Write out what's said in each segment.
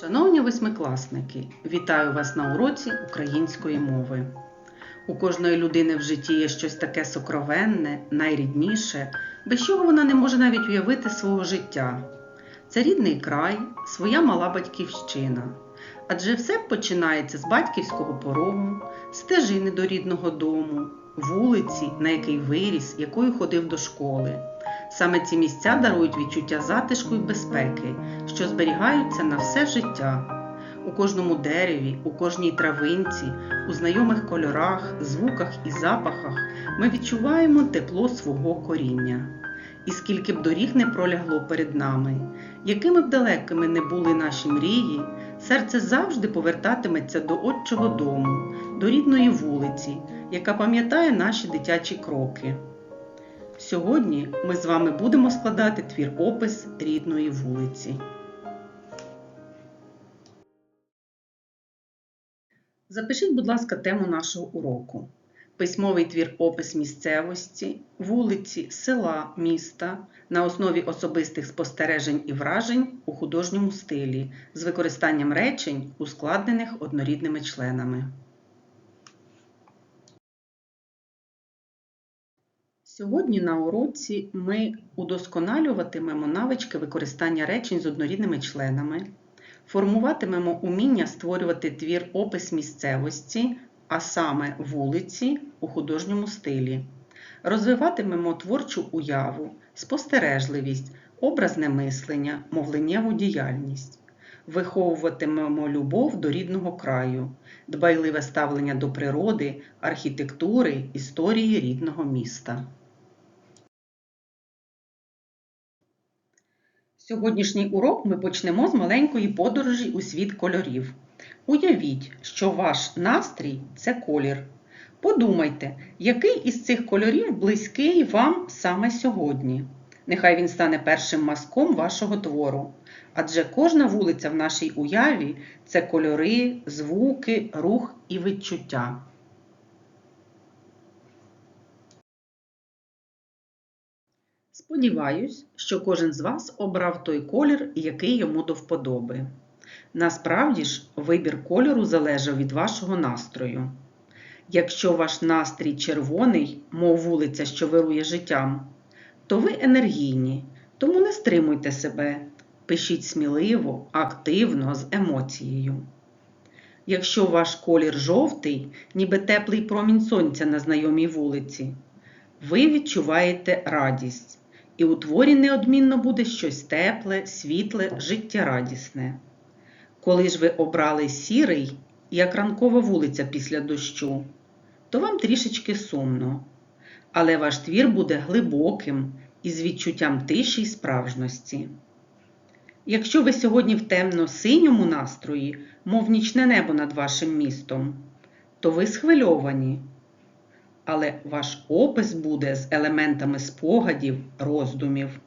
Шановні восьмикласники, вітаю вас на уроці української мови. У кожної людини в житті є щось таке сокровенне, найрідніше, без чого вона не може навіть уявити свого життя. Це рідний край, своя мала батьківщина. Адже все починається з батьківського порогу, стежини до рідного дому, вулиці, на який виріс, якою ходив до школи. Саме ці місця дарують відчуття затишку і безпеки, що зберігаються на все життя. У кожному дереві, у кожній травинці, у знайомих кольорах, звуках і запахах ми відчуваємо тепло свого коріння. І скільки б доріг не пролягло перед нами, якими б далекими не були наші мрії, серце завжди повертатиметься до отчого дому, до рідної вулиці, яка пам'ятає наші дитячі кроки. Сьогодні ми з вами будемо складати твір опис рідної вулиці. Запишіть, будь ласка, тему нашого уроку. Письмовий твір опис місцевості, вулиці, села, міста на основі особистих спостережень і вражень у художньому стилі з використанням речень, ускладнених однорідними членами. Сьогодні на уроці ми удосконалюватимемо навички використання речень з однорідними членами, формуватимемо уміння створювати твір опис місцевості, а саме вулиці у художньому стилі, розвиватимемо творчу уяву, спостережливість, образне мислення, мовленнєву діяльність. Виховуватимемо любов до рідного краю, дбайливе ставлення до природи, архітектури, історії рідного міста. Сьогоднішній урок ми почнемо з маленької подорожі у світ кольорів. Уявіть, що ваш настрій це колір. Подумайте, який із цих кольорів близький вам саме сьогодні. Нехай він стане першим мазком вашого твору. Адже кожна вулиця в нашій уяві це кольори, звуки, рух і відчуття. Сподіваюсь, що кожен з вас обрав той колір, який йому до вподоби. Насправді ж, вибір кольору залежав від вашого настрою. Якщо ваш настрій червоний, мов вулиця, що вирує життям, то ви енергійні, тому не стримуйте себе, пишіть сміливо, активно, з емоцією. Якщо ваш колір жовтий, ніби теплий промінь сонця на знайомій вулиці, ви відчуваєте радість, і у творі неодмінно буде щось тепле, світле, життєрадісне. Коли ж ви обрали сірий, як ранкова вулиця після дощу, то вам трішечки сумно. Але ваш твір буде глибоким і з відчуттям тиші й справжності. Якщо ви сьогодні в темно-синьому настрої, мов нічне небо над вашим містом, то ви схвильовані. Але ваш опис буде з елементами спогадів, роздумів.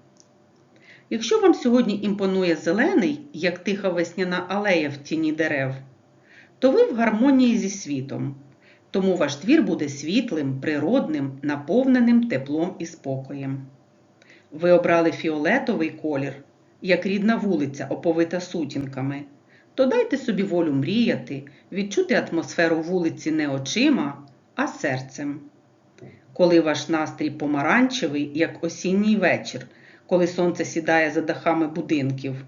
Якщо вам сьогодні імпонує зелений, як тиха весняна алея в тіні дерев, то ви в гармонії зі світом, тому ваш твір буде світлим, природним, наповненим теплом і спокоєм. Ви обрали фіолетовий колір, як рідна вулиця, оповита сутінками, то дайте собі волю мріяти, відчути атмосферу вулиці не очима, а серцем. Коли ваш настрій помаранчевий, як осінній вечір, коли сонце сідає за дахами будинків,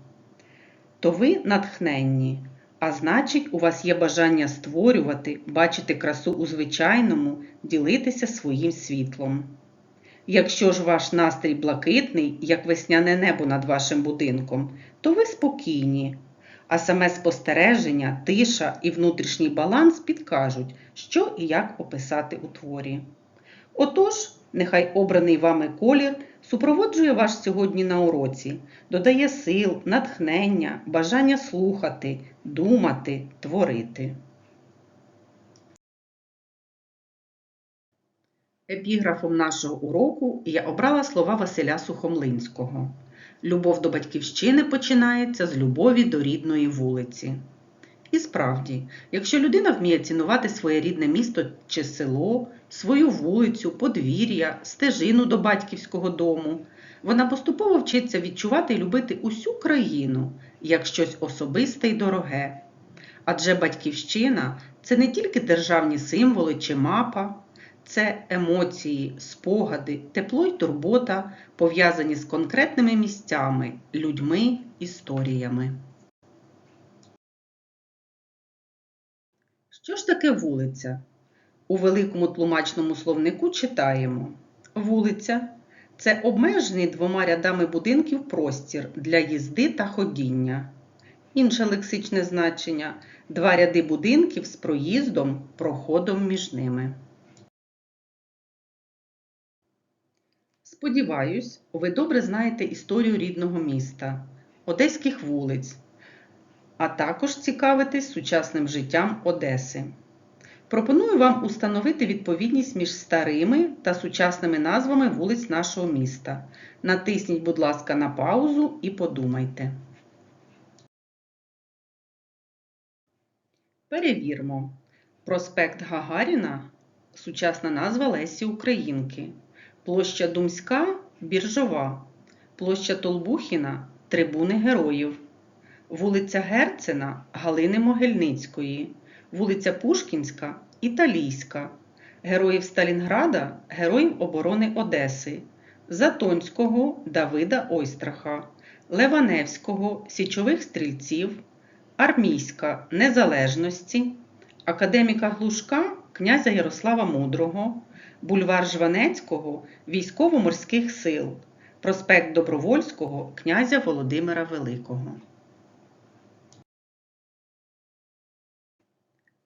то ви натхненні, а значить, у вас є бажання створювати, бачити красу у звичайному, ділитися своїм світлом. Якщо ж ваш настрій блакитний, як весняне небо над вашим будинком, то ви спокійні, а саме спостереження, тиша і внутрішній баланс підкажуть, що і як описати у творі. Отож, нехай обраний вами колір супроводжує вас сьогодні на уроці, додає сил, натхнення, бажання слухати, думати, творити. Епіграфом нашого уроку я обрала слова Василя Сухомлинського. Любов до батьківщини починається з любові до рідної вулиці. І справді, якщо людина вміє цінувати своє рідне місто чи село, свою вулицю, подвір'я, стежину до батьківського дому, вона поступово вчиться відчувати і любити усю країну як щось особисте й дороге. Адже батьківщина це не тільки державні символи чи мапа, це емоції, спогади, тепло й турбота, пов'язані з конкретними місцями, людьми, історіями. Що ж таке вулиця? У великому тлумачному словнику читаємо: Вулиця це обмежений двома рядами будинків простір для їзди та ходіння. Інше лексичне значення два ряди будинків з проїздом, проходом між ними. Сподіваюсь, ви добре знаєте історію рідного міста, одеських вулиць, а також цікавитесь сучасним життям Одеси. Пропоную вам установити відповідність між старими та сучасними назвами вулиць нашого міста. Натисніть, будь ласка, на паузу і подумайте. Перевірмо. Проспект Гагаріна сучасна назва Лесі Українки. Площа Думська Біржова. Площа Толбухіна Трибуни Героїв. Вулиця Герцена Галини Могильницької. Вулиця Пушкінська Італійська. Героїв Сталінграда Героїв оборони Одеси. Затонського Давида Ойстраха. Леваневського Січових стрільців. Армійська Незалежності, академіка Глушка князя Ярослава Мудрого, бульвар Жванецького Військово-морських сил, проспект Добровольського князя Володимира Великого.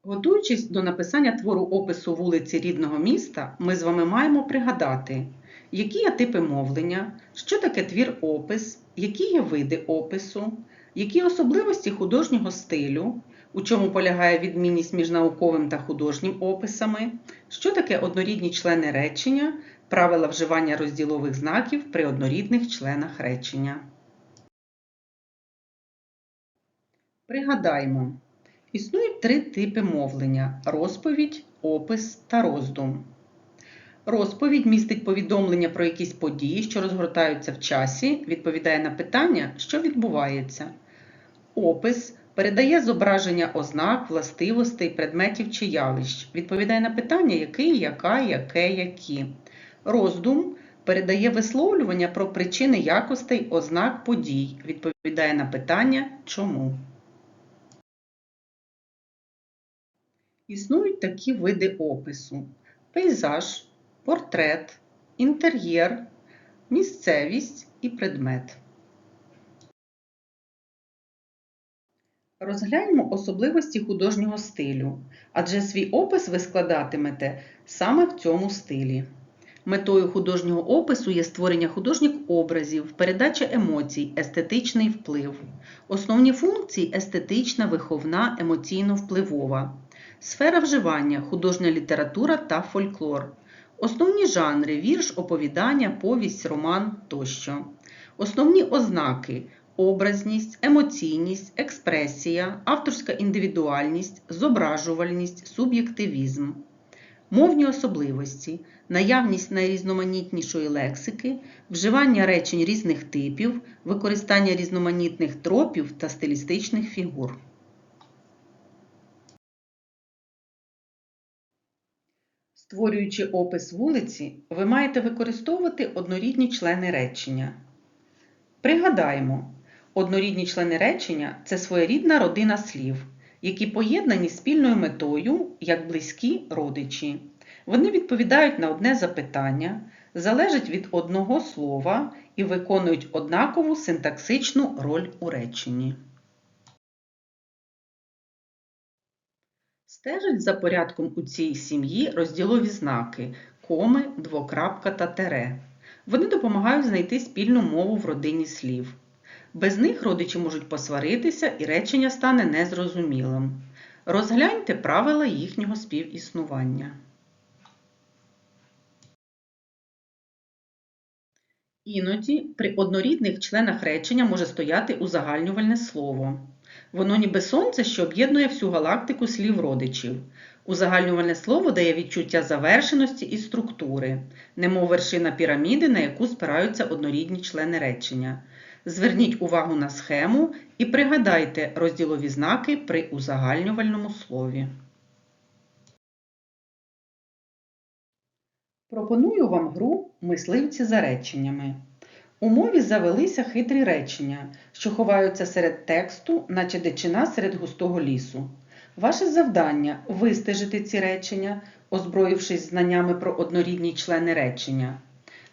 Готуючись до написання твору опису вулиці рідного міста, ми з вами маємо пригадати, які є типи мовлення, що таке твір опис, які є види опису, які особливості художнього стилю, у чому полягає відмінність між науковим та художнім описами, що таке однорідні члени речення, правила вживання розділових знаків при однорідних членах речення. Пригадаймо, існують три типи мовлення розповідь, опис та роздум. Розповідь містить повідомлення про якісь події, що розгортаються в часі, відповідає на питання, що відбувається. Опис передає зображення ознак, властивостей, предметів чи явищ, відповідає на питання, який, яка, яке, які. Роздум передає висловлювання про причини якостей ознак подій, відповідає на питання чому. Існують такі види опису: пейзаж, портрет, інтер'єр, місцевість і предмет. Розгляньмо особливості художнього стилю, адже свій опис ви складатимете саме в цьому стилі. Метою художнього опису є створення художніх образів, передача емоцій, естетичний вплив. Основні функції естетична, виховна, емоційно-впливова. Сфера вживання художня література та фольклор. Основні жанри вірш, оповідання, повість, роман тощо. Основні ознаки образність, емоційність, експресія, авторська індивідуальність, зображувальність, суб'єктивізм. Мовні особливості, наявність найрізноманітнішої лексики, вживання речень різних типів, використання різноманітних тропів та стилістичних фігур. Створюючи опис вулиці, ви маєте використовувати однорідні члени речення. Пригадаємо, однорідні члени речення це своєрідна родина слів, які поєднані спільною метою як близькі родичі. Вони відповідають на одне запитання, залежать від одного слова і виконують однакову синтаксичну роль у реченні. Стежать за порядком у цій сім'ї розділові знаки коми, двокрапка та тере. Вони допомагають знайти спільну мову в родині слів. Без них родичі можуть посваритися і речення стане незрозумілим. Розгляньте правила їхнього співіснування. Іноді при однорідних членах речення може стояти узагальнювальне слово. Воно ніби сонце, що об'єднує всю галактику слів родичів. Узагальнювальне слово дає відчуття завершеності і структури, немов вершина піраміди, на яку спираються однорідні члени речення. Зверніть увагу на схему і пригадайте розділові знаки при узагальнювальному слові. Пропоную вам гру Мисливці за реченнями. У мові завелися хитрі речення, що ховаються серед тексту, наче дичина серед густого лісу. Ваше завдання вистежити ці речення, озброївшись знаннями про однорідні члени речення.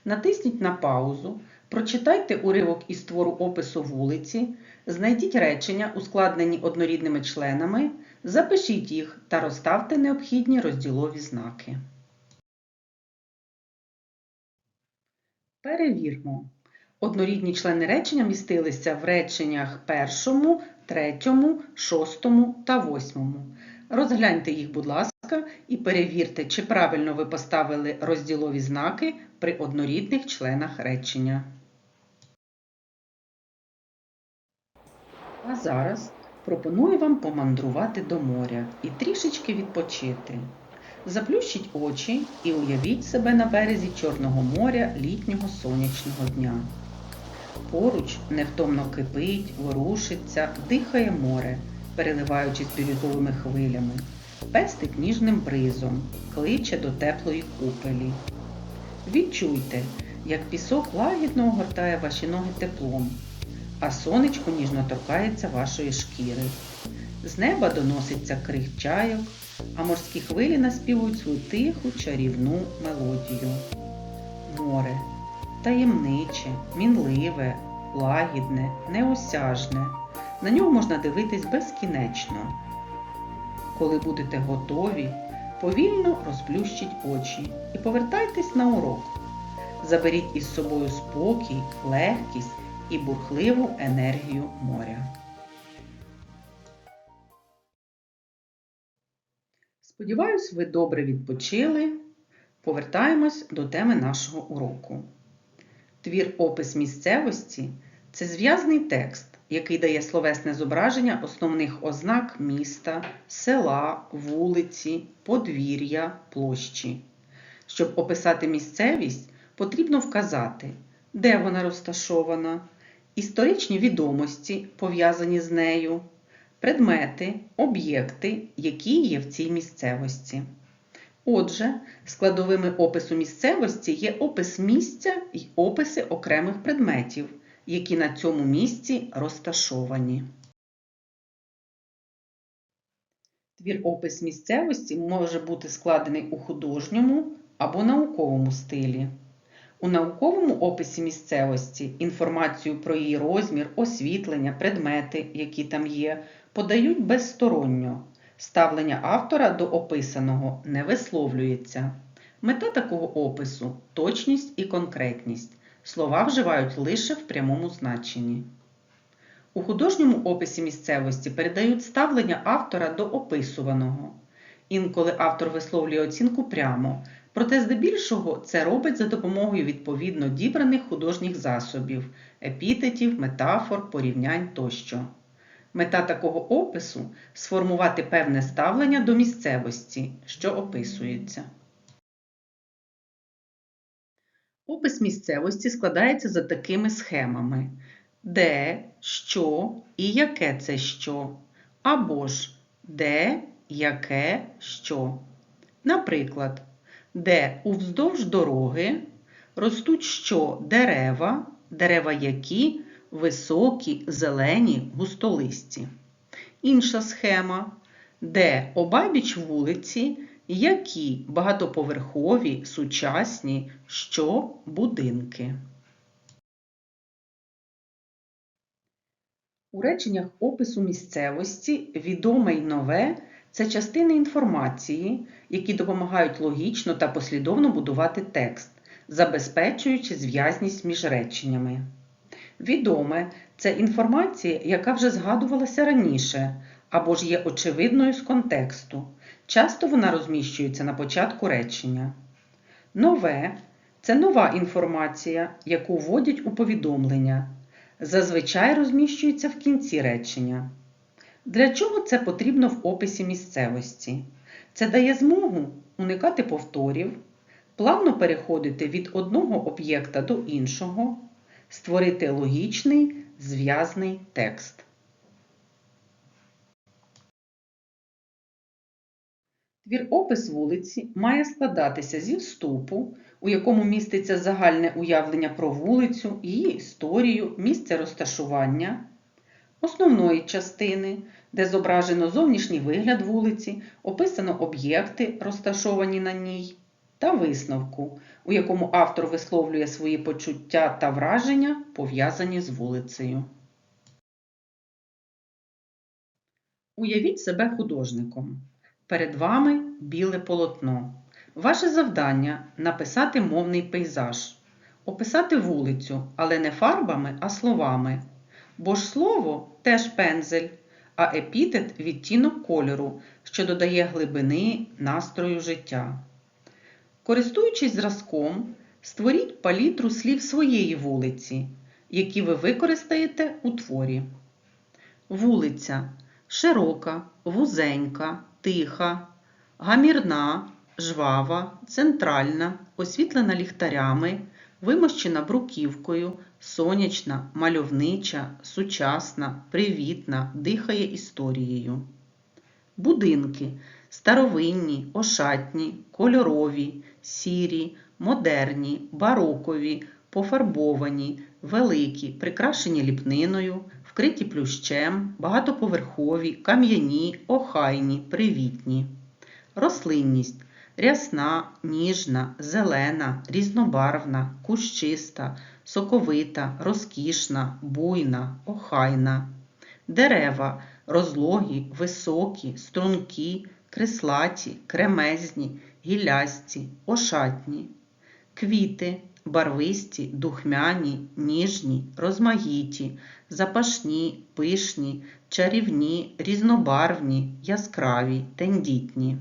Натисніть на паузу, прочитайте уривок із твору опису вулиці, знайдіть речення, ускладнені однорідними членами, запишіть їх та розставте необхідні розділові знаки. Перевірмо. Однорідні члени речення містилися в реченнях першому, третьому, шостому та восьмому. Розгляньте їх, будь ласка, і перевірте, чи правильно ви поставили розділові знаки при однорідних членах речення. А зараз пропоную вам помандрувати до моря і трішечки відпочити. Заплющіть очі і уявіть себе на березі Чорного моря літнього сонячного дня. Поруч невтомно кипить, ворушиться, дихає море, переливаючись бірюзовими хвилями, пестить ніжним бризом, кличе до теплої купелі. Відчуйте, як пісок лагідно огортає ваші ноги теплом, а сонечко ніжно торкається вашої шкіри. З неба доноситься крик чайок, а морські хвилі наспівують свою тиху чарівну мелодію. Море таємниче, мінливе, лагідне, неосяжне. На нього можна дивитись безкінечно. Коли будете готові, повільно розплющіть очі і повертайтесь на урок. Заберіть із собою спокій, легкість і бурхливу енергію моря. Сподіваюсь, ви добре відпочили. Повертаємось до теми нашого уроку. Твір опис місцевості це зв'язний текст, який дає словесне зображення основних ознак міста, села, вулиці, подвір'я, площі. Щоб описати місцевість, потрібно вказати, де вона розташована, історичні відомості, пов'язані з нею, предмети, об'єкти, які є в цій місцевості. Отже, складовими опису місцевості є опис місця і описи окремих предметів, які на цьому місці розташовані. Твір опис місцевості може бути складений у художньому або науковому стилі. У науковому описі місцевості інформацію про її розмір, освітлення, предмети, які там є, подають безсторонньо. Ставлення автора до описаного не висловлюється. Мета такого опису точність і конкретність. Слова вживають лише в прямому значенні. У художньому описі місцевості передають ставлення автора до описуваного. Інколи автор висловлює оцінку прямо, проте здебільшого це робить за допомогою відповідно дібраних художніх засобів, епітетів, метафор, порівнянь тощо. Мета такого опису сформувати певне ставлення до місцевості, що описується. Опис місцевості складається за такими схемами: де, що і яке це що, або ж де, яке, що. Наприклад, де уздовж дороги ростуть що дерева, дерева які високі, зелені, густолисті. Інша схема, де обабіч вулиці, які багатоповерхові, сучасні, що будинки. У реченнях опису місцевості відоме й нове це частини інформації, які допомагають логічно та послідовно будувати текст, забезпечуючи зв'язність між реченнями. Відоме це інформація, яка вже згадувалася раніше, або ж є очевидною з контексту. Часто вона розміщується на початку речення. Нове це нова інформація, яку вводять у повідомлення. Зазвичай розміщується в кінці речення. Для чого це потрібно в описі місцевості? Це дає змогу уникати повторів, плавно переходити від одного об'єкта до іншого, створити логічний зв'язний текст. Твір опис вулиці має складатися зі вступу, у якому міститься загальне уявлення про вулицю, її історію, місце розташування, основної частини, де зображено зовнішній вигляд вулиці, описано об'єкти, розташовані на ній, та висновку, у якому автор висловлює свої почуття та враження, пов'язані з вулицею. Уявіть себе художником. Перед вами біле полотно. Ваше завдання написати мовний пейзаж, описати вулицю, але не фарбами, а словами. Бо ж слово теж пензель, а епітет відтінок кольору, що додає глибини настрою життя. Користуючись зразком, створіть палітру слів своєї вулиці, які ви використаєте у творі. Вулиця широка, вузенька, тиха, гамірна, жвава, центральна, освітлена ліхтарями, вимощена бруківкою, сонячна, мальовнича, сучасна, привітна, дихає історією. Будинки старовинні, ошатні, кольорові, сірі, модерні, барокові, пофарбовані, великі, прикрашені ліпниною, вкриті плющем, багатоповерхові, кам'яні, охайні, привітні. Рослинність рясна, ніжна, зелена, різнобарвна, кущиста, соковита, розкішна, буйна, охайна. Дерева розлогі, високі, стрункі, креслаті, кремезні, гілясті, ошатні. Квіти барвисті, духмяні, ніжні, розмаїті, запашні, пишні, чарівні, різнобарвні, яскраві, тендітні.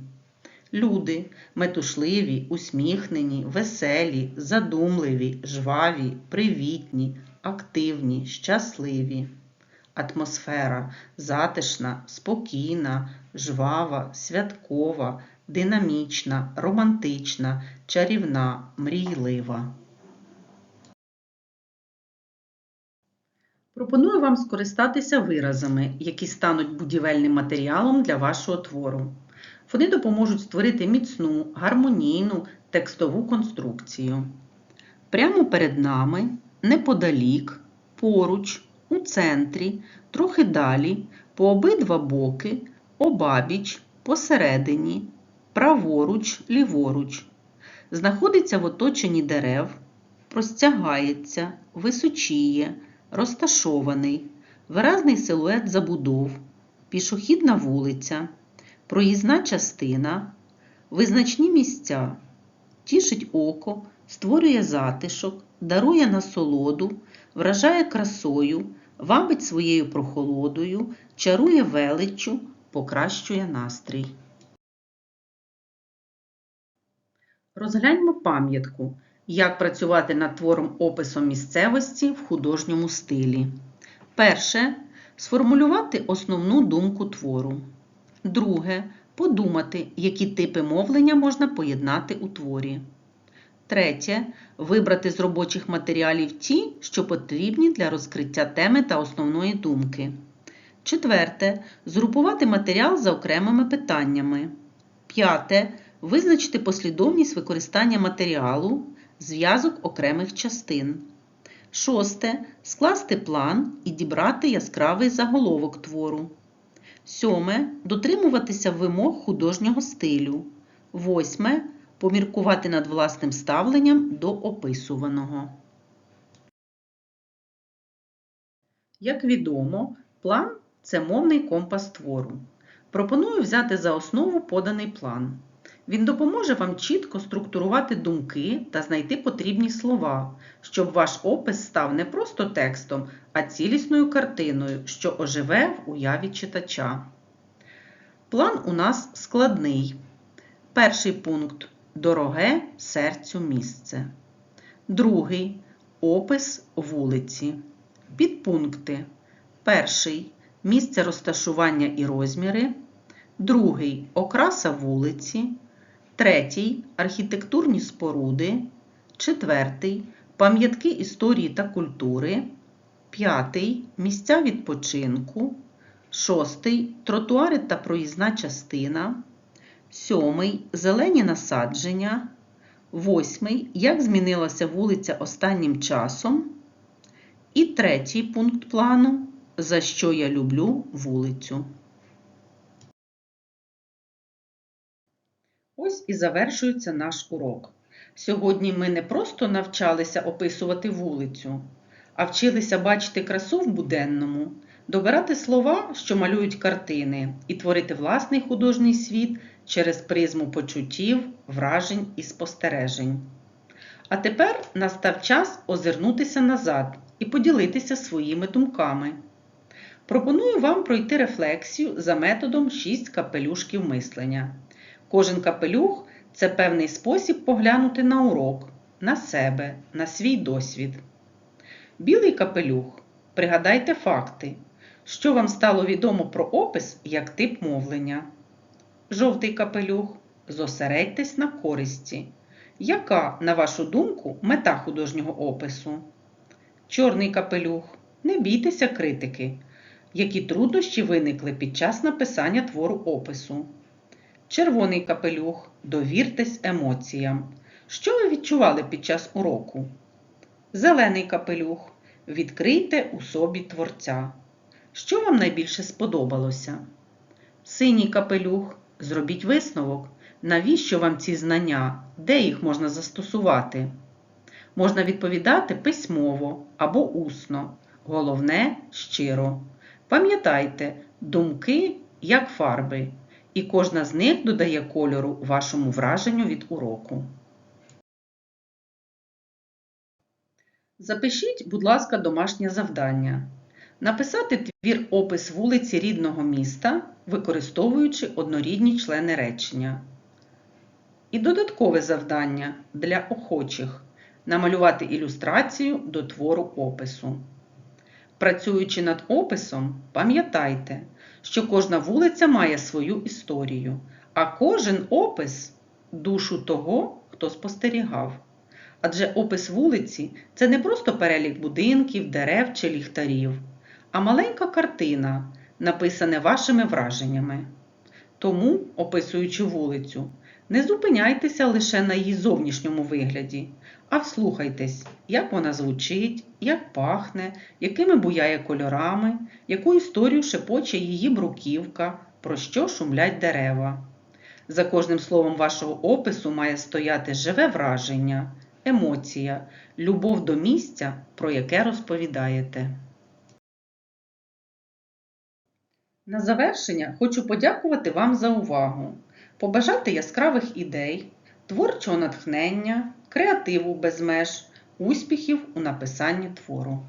Люди метушливі, усміхнені, веселі, задумливі, жваві, привітні, активні, щасливі. Атмосфера затишна, спокійна, жвава, святкова, динамічна, романтична, чарівна, мрійлива. Пропоную вам скористатися виразами, які стануть будівельним матеріалом для вашого твору. Вони допоможуть створити міцну, гармонійну текстову конструкцію. Прямо перед нами, неподалік, поруч, у центрі, трохи далі, по обидва боки, обабіч, посередині, праворуч, ліворуч. Знаходиться в оточенні дерев, простягається, височіє, розташований, виразний силует забудов, пішохідна вулиця, проїзна частина, визначні місця, тішить око, створює затишок, дарує насолоду, вражає красою, вабить своєю прохолодою, чарує величчю, покращує настрій. Розгляньмо пам'ятку, як працювати над твором описом місцевості в художньому стилі. Перше сформулювати основну думку твору. Друге подумати, які типи мовлення можна поєднати у творі. Третє вибрати з робочих матеріалів ті, що потрібні для розкриття теми та основної думки. Четверте згрупувати матеріал за окремими питаннями. П'яте визначити послідовність використання матеріалу, зв'язок окремих частин. Шосте скласти план і дібрати яскравий заголовок твору. Сьоме дотримуватися вимог художнього стилю. Восьме поміркувати над власним ставленням до описуваного. Як відомо, план це мовний компас твору. Пропоную взяти за основу поданий план. Він допоможе вам чітко структурувати думки та знайти потрібні слова, щоб ваш опис став не просто текстом, а цілісною картиною, що оживе в уяві читача. План у нас складний. Перший пункт дороге серцю місце. Другий опис вулиці. Підпункти. Перший місце розташування і розміри, другий окраса вулиці, третій. Архітектурні споруди, четвертий. Пам'ятки історії та культури, п'ятий. Місця відпочинку, шостий. Тротуари та проїзна частина, сьомий. Зелені насадження, восьмий. Як змінилася вулиця останнім часом. І третій пункт плану. За що я люблю вулицю. Ось і завершується наш урок. Сьогодні ми не просто навчалися описувати вулицю, а вчилися бачити красу в буденному, добирати слова, що малюють картини, і творити власний художній світ через призму почуттів, вражень і спостережень. А тепер настав час озирнутися назад і поділитися своїми думками. Пропоную вам пройти рефлексію за методом 6 капелюшків мислення. Кожен капелюх це певний спосіб поглянути на урок, на себе, на свій досвід. Білий капелюх. Пригадайте факти, що вам стало відомо про опис як тип мовлення. Жовтий капелюх. Зосередьтесь на користі. Яка, на вашу думку, мета художнього опису? Чорний капелюх. Не бійтеся критики. Які труднощі виникли під час написання твору опису? Червоний капелюх. Довіртесь емоціям. Що ви відчували під час уроку? Зелений капелюх. Відкрийте у собі творця. Що вам найбільше сподобалося? Синій капелюх. Зробіть висновок. Навіщо вам ці знання? Де їх можна застосувати? Можна відповідати письмово або усно. Головне щиро. Пам'ятайте, думки як фарби, і кожна з них додає кольору вашому враженню від уроку. Запишіть, будь ласка, домашнє завдання. Написати твір опис вулиці рідного міста, використовуючи однорідні члени речення. І додаткове завдання для охочих намалювати ілюстрацію до твору опису. Працюючи над описом, пам'ятайте, що кожна вулиця має свою історію, а кожен опис душу того, хто спостерігав. Адже опис вулиці це не просто перелік будинків, дерев чи ліхтарів, а маленька картина, написана вашими враженнями. Тому, описуючи вулицю, не зупиняйтеся лише на її зовнішньому вигляді, а вслухайтесь, як вона звучить, як пахне, якими буяє кольорами, яку історію шепоче її бруківка, про що шумлять дерева. За кожним словом вашого опису має стояти живе враження, емоція, любов до місця, про яке розповідаєте. На завершення хочу подякувати вам за увагу, побажати яскравих ідей, творчого натхнення, креативу без меж, успіхів у написанні твору.